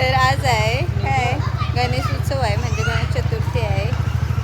तर आज आहे काय? गणेश उत्सव आहे म्हणजे गणेश चतुर्थी आहे.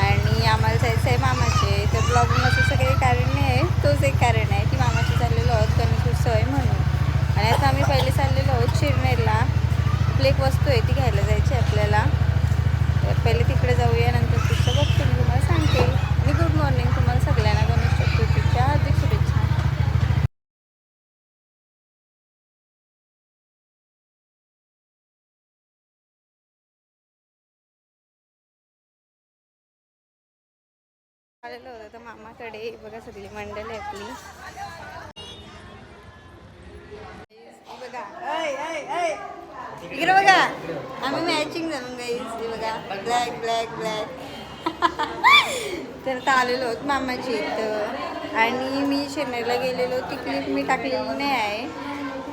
आणि आम्हाला जायचं आहे मामाचे. तर ब्लॉगिंग असं सगळे कारण नाही आहे तोच एक कारण आहे की मामाचे चाललेलो आहोत गणेश उत्सव आहे म्हणून. आणि आता आम्ही पहिले चाललेलो आहोत शिरनेरला. आपली एक वस्तू आहे ती घ्यायला जायची आहे आपल्याला. तर पहिले तिकडे जाऊया नंतर पुढचं बघते मी तुम्हाला सांगते. आणि गुड मॉर्निंग तुम्हाला सगळ्यांना गणेश आलेलं होतं तर मामाकडे. बघा सगळी मंडळी आपली. बघा. इकडे बघा. आम्ही मॅचिंग जाणून गाईस बघा. ब्लॅक ब्लॅक ब्लॅक तर आता आलेलो होत मामाची इथं. आणि मी चेन्नईला गेलेलो. ती क्लिप मी टाकलेली नाही आहे.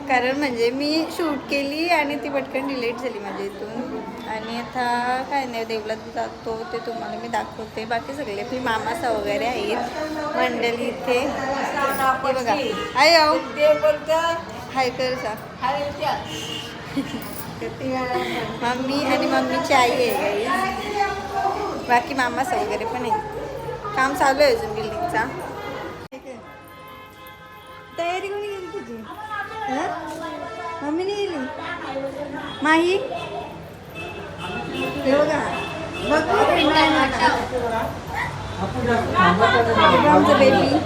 कारण म्हणजे मी शूट केली आणि ती पटकन डिलेट झाली माझ्या इथून. आणि आता काय नाही देवलात जातो ते तुम्हाला मी दाखवते. बाकी सगळे आपली मामासा वगैरे आहेत. मंडळी इथे. हे बघा. हाय हाय कर मम्मी आणि मम्मीची आई आहे. गाई बाकी मामासा वगैरे पण आहे काम चालू आहे अजून बिल्डिंगचा तयारी कोणी केली तुझी? मम्मीने गेली? माही? हे बघा. बघ. नाही नका. बघ आमचं बेबी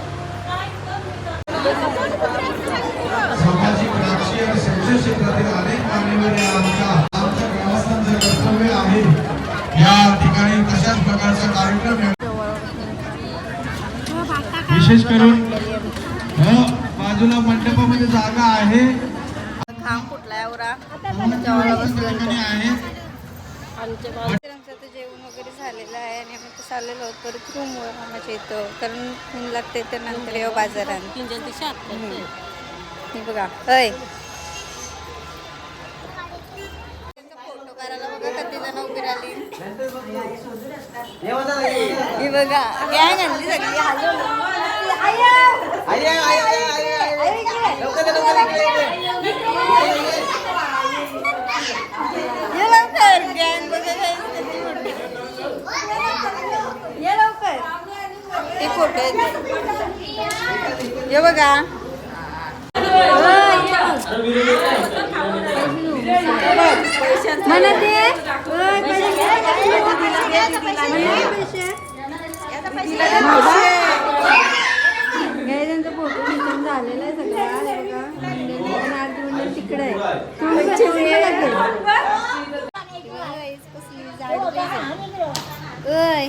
सामाजिक राजकीय आणि शैक्षणिक क्षेत्रातील अनेक मान्यवर या आमच्या आमच्या ग्रामस्थांचं कर्तव्य आहे. या ठिकाणी तशाच प्रकारचा कार्यक्रम या- विशेष करून ह, बाजूला मंडपामध्ये जागा आहे. घाम फुटला एवढा. जेवायला तर आमचं आता जेवण वगैरे झालेलं आहे आणि आम्ही तर चाललेलो आहोत परत रूमवर मामाच्या इथं. कारण ऊन लागते तर नंतर येऊ बाजारात. हे बघा अय फोटो काढायला बघा कधी जण उभी राहिली. ही बघा गॅंग आणली सगळी. ये लवकर गॅंग बघा guys, किती मोठी. ये लवकर ते फोटो हे बघा. मला ते. त्यांचा फोटो झालेला आहे सगळा हे तिकडे आहे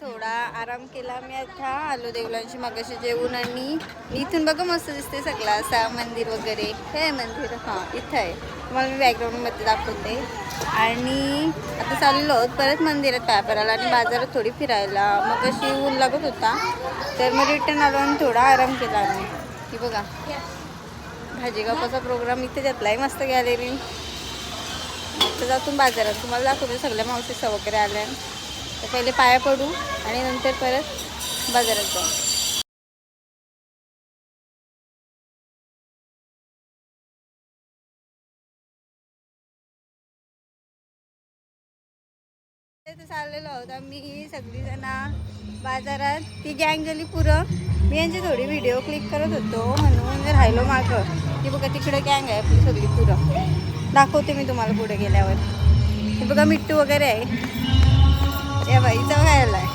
थोडा आराम केला. मी आता आलो देवलांशी मगाशी जेवून आणि इथून बघा मस्त दिसते सगळा. असा मंदिर वगैरे. हे आहे मंदिर. हां इथं आहे. तुम्हाला मी बॅकग्राऊंडमध्ये दाखवते. आणि आता चाललो परत मंदिरात पाय पडायला आणि बाजारात थोडी फिरायला. मग अशी ऊन लागत होता. तर मग रिटर्न आलो आणि थोडा आराम केला आम्ही. की बघा. भाजीगापाचा प्रोग्राम इथे घेतला आहे. मस्त गॅलरी तर जातून बाजारात. तुम्हाला दाखवते. सगळ्या मावशीचा वगैरे आल्या. तर पहिले पाया पडू आणि नंतर परत बाजारात जाऊ. तर चाललेलो आहोत आम्ही सगळीजण बाजारात. ती गँग झाली पुरं. मी यांची थोडी व्हिडिओ क्लिक करत होतो म्हणून राहिलो मागं. की बघा तिकडे गँग आहे आपली सगळी पुरं. दाखवते मी तुम्हाला पुढे गेल्यावर. हे बघा मिट्टू वगैरे आहे. या बाईचा खायला आहे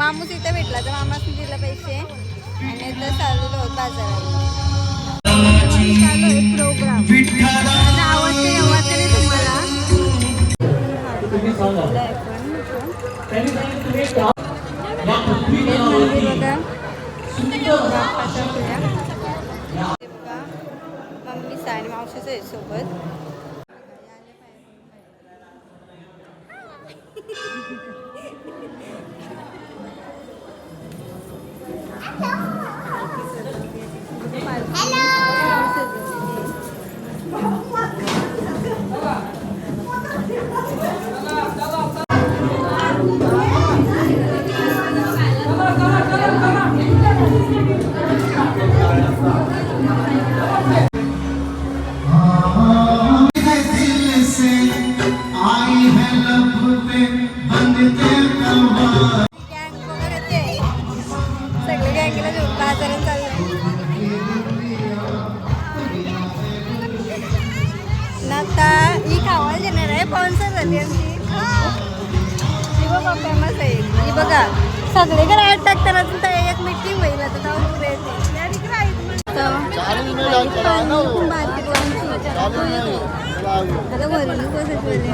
मामूस इथं भेटला तर मामासने दिला पैसे. आणि इथं चाललेलो होत बाजारात. चालू आहे प्रोग्राम आवडते तुम्हाला? मंदिर बघा. बघा मम्मीचा आणि मावशीचं आहे सोबत. दिल आता ही खावायला देणार आहे स्पॉन्सर झाली आमची. ही. बघा फेमस आहे. ही बघा सगळीकडे ॲड टाकताना तुमचा एक मीटिंग होईल आता जाऊन आता वरून बसत बोलले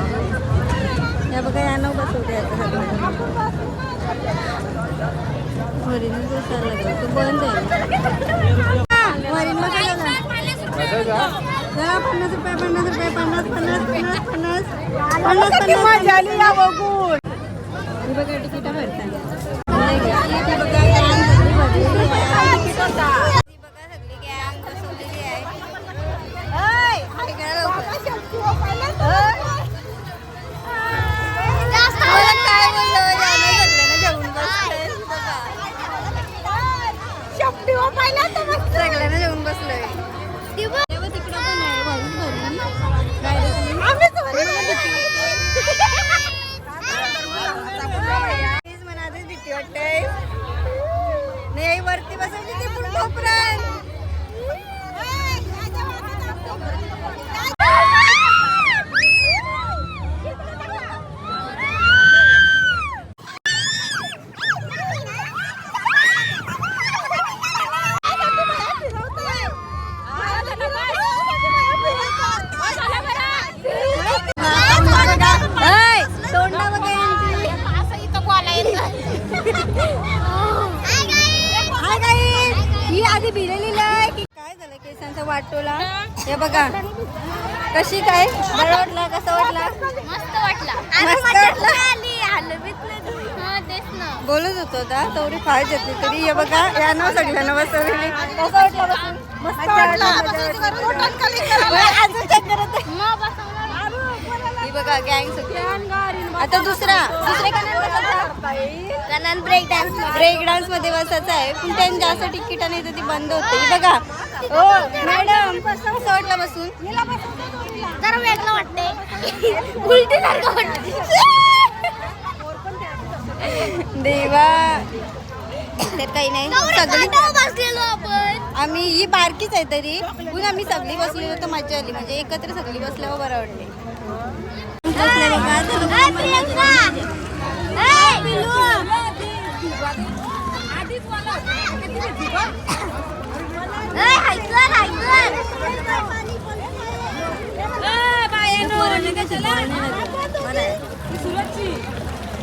या बघा या नऊ बसवते आता सगळ्यांना वरील बंद आहे. वरील बसायला पन्नास रुपये पन्नास रुपये पन्नास पन्नास पन्नास पन्नास पन्नास पन्नास बघून. बघा तिकीट बोलत होतो आता तेवढी फार घेतली तरी. हे बघा या नाव सगळ्यांना बसवलेली कसं वाटलं बसून मस्त वाटलं. बरं, अजून check करत आहे. ही बघा गँग आता दुसरा दुसरे कनान ब्रेक डान्स ब्रेक डान्समध्ये. बसायचं आहे. पण त्यांनी जास्त तिकीट नाही तर ती बंद होते. बघा. हो मॅडम वाटलं बसून? जरा वेगळं वाटते उलटी सारखं वाटते देवा. तर काही नाही. सगळी बसलेलो आपण. आम्ही ही बारकीच आहे तरी. पण आम्ही सगळी बसलेलो तर मजा आली. म्हणजे एकत्र सगळी बसल्यावर बरं वाटले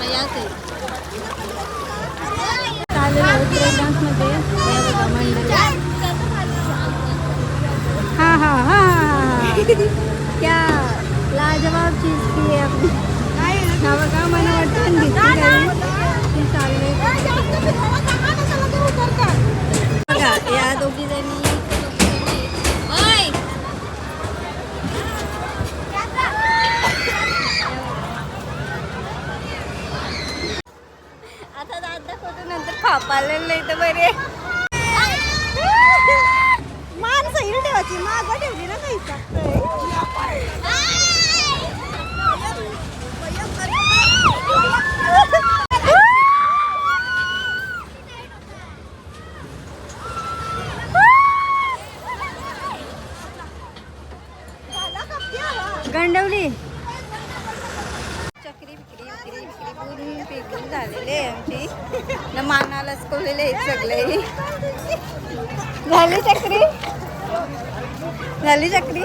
कोण नाही दुसरा डान्समध्ये क्या लाजवाब चीज की है का हा बघा मला वाटतं दिसते काही ती चालले बघा या दोघी जणी ओय! आता दात दाखवतो नंतर खापालेलं नाही तर बरे माणसं हिल ठेवायची मागं ठेवली ना काही गंडवली. चक्री पिकून झालेले आमची. न कोलेले सगळे. झाली चक्री? झाली चक्री?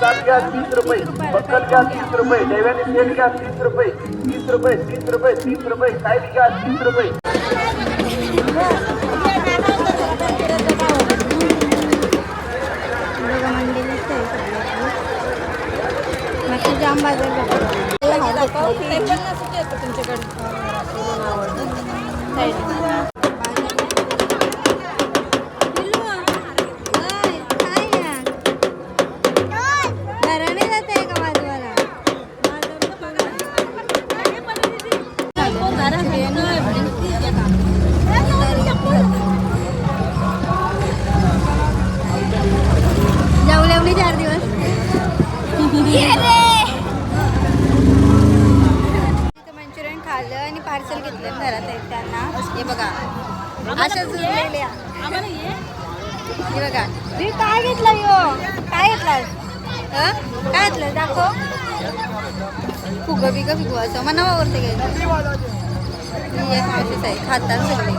सात घ्या तीस रुपये बक्कल तीस रुपये घ्या तीस रुपये तीस रुपये तीस रुपये तीस रुपये साईड तीस रुपये. 근데 잘. घरात आहेत त्यांना. हे बघा. अशाच उरलेल्या. हे बघा. मी काय घेतलं यो? काय घेतलं? काय घेतलं? दाखव. फुगं बिगं फिगवायचं मग नवावरती घ्यायचं ही एक अशीच आहे. खातात सगळे.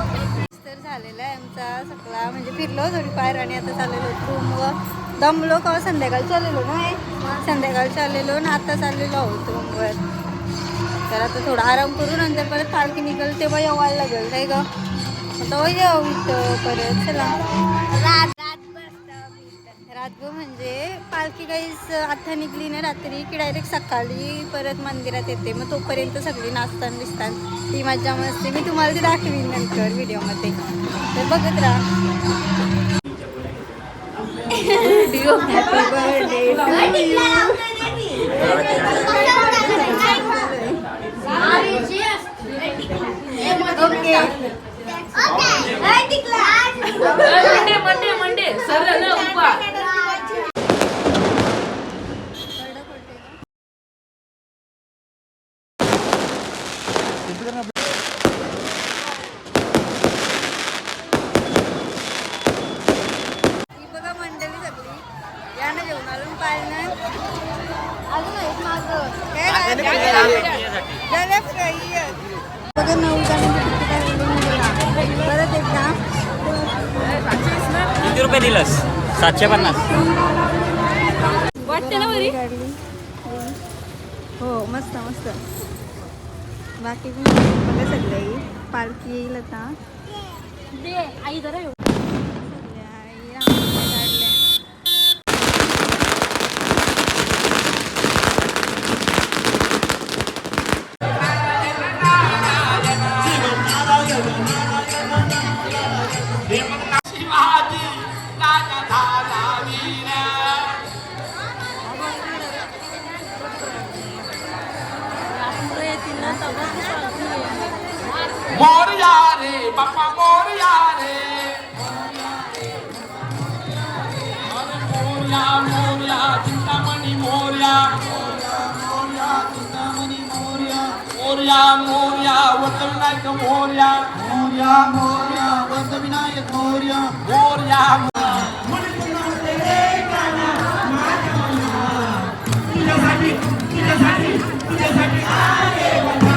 झालेला आहे आमचा सगळा. म्हणजे फिरलो थोडीफार आणि आता चाललेलो रूमवर दमलो का? संध्याकाळी चाललेलो नाही. संध्याकाळी चाललेलो ना आता चाललेलो आहोत रूमवर तर आता थोडा आराम करू नंतर परत पालखी निघल तेव्हा येवायला लागेल काय ग आता येऊ इथं परत चला. रातभर म्हणजे पालखी काहीच आता निघली ना रात्री की डायरेक्ट सकाळी परत मंदिरात येते. मग तोपर्यंत सगळी नाचताना दिसतात ती मज्जा मस्ती. मी तुम्हाला ती दाखवीन नंतर व्हिडिओमध्ये. तर बघत राहा. Video happy birthday okay okay Monday Monday Monday સરળ ઉપા सातशे पन्नास. वाटते ना बरी काढली हो मस्त मस्त. बाकी पण सगळे पालखी येईल आता. दे आई जरा येऊ. मोरया मोरया चिंतामणी मोरया. मोरया मोर्या वतविनायक मोर्या. मोर्या मोर्या. वरदविनायक मोर्या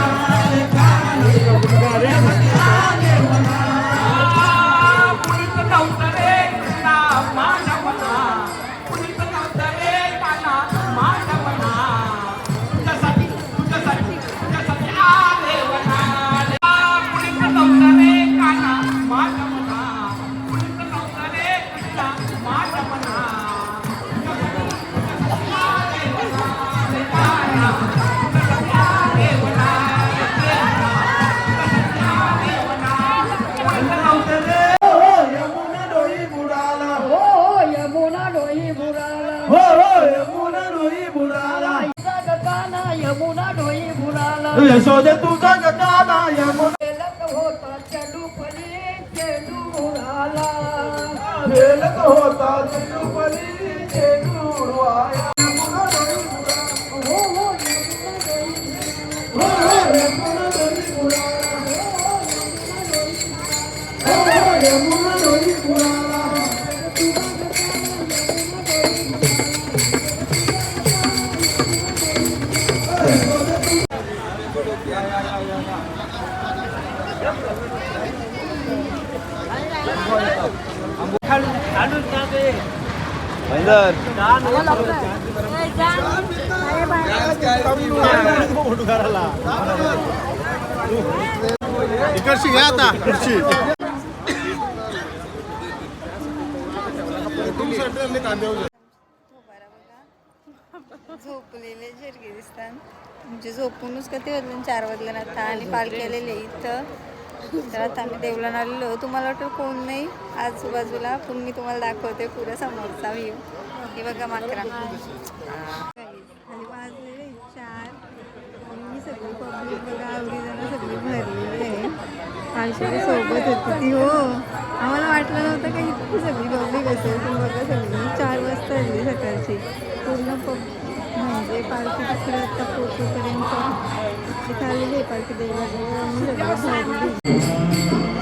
फेलत होता इकडची घ्या आता. खुर्ची झोपलेले जिरगे दिसतात. म्हणजे झोपूनच का ते वाजले चार वाजले ना आता आणि पालखी आलेली आहे इथं. तर आता आम्ही देवला आलेलो. तुम्हाला वाटतं कोण नाही? आजूबाजूला पण मी तुम्हाला दाखवते पुरा समोरचा व्ह्यू हे बघा माकरा वाजलेले चार. सगळी पब्लिक बघा आवडी जण सगळी भरलेली आहे. पालखी सोबत होती ती हो. आम्हाला वाटलं नव्हतं का इतकी सगळी पब्लिक असेल. पण बघा सगळी. चार राहिली सकाळची. पूर्ण प म्हणजे पालखी तिकडे आता पोचेपर्यंत इथे आलेली आहे पालखी देवाजवळ आणि सगळी भरलेली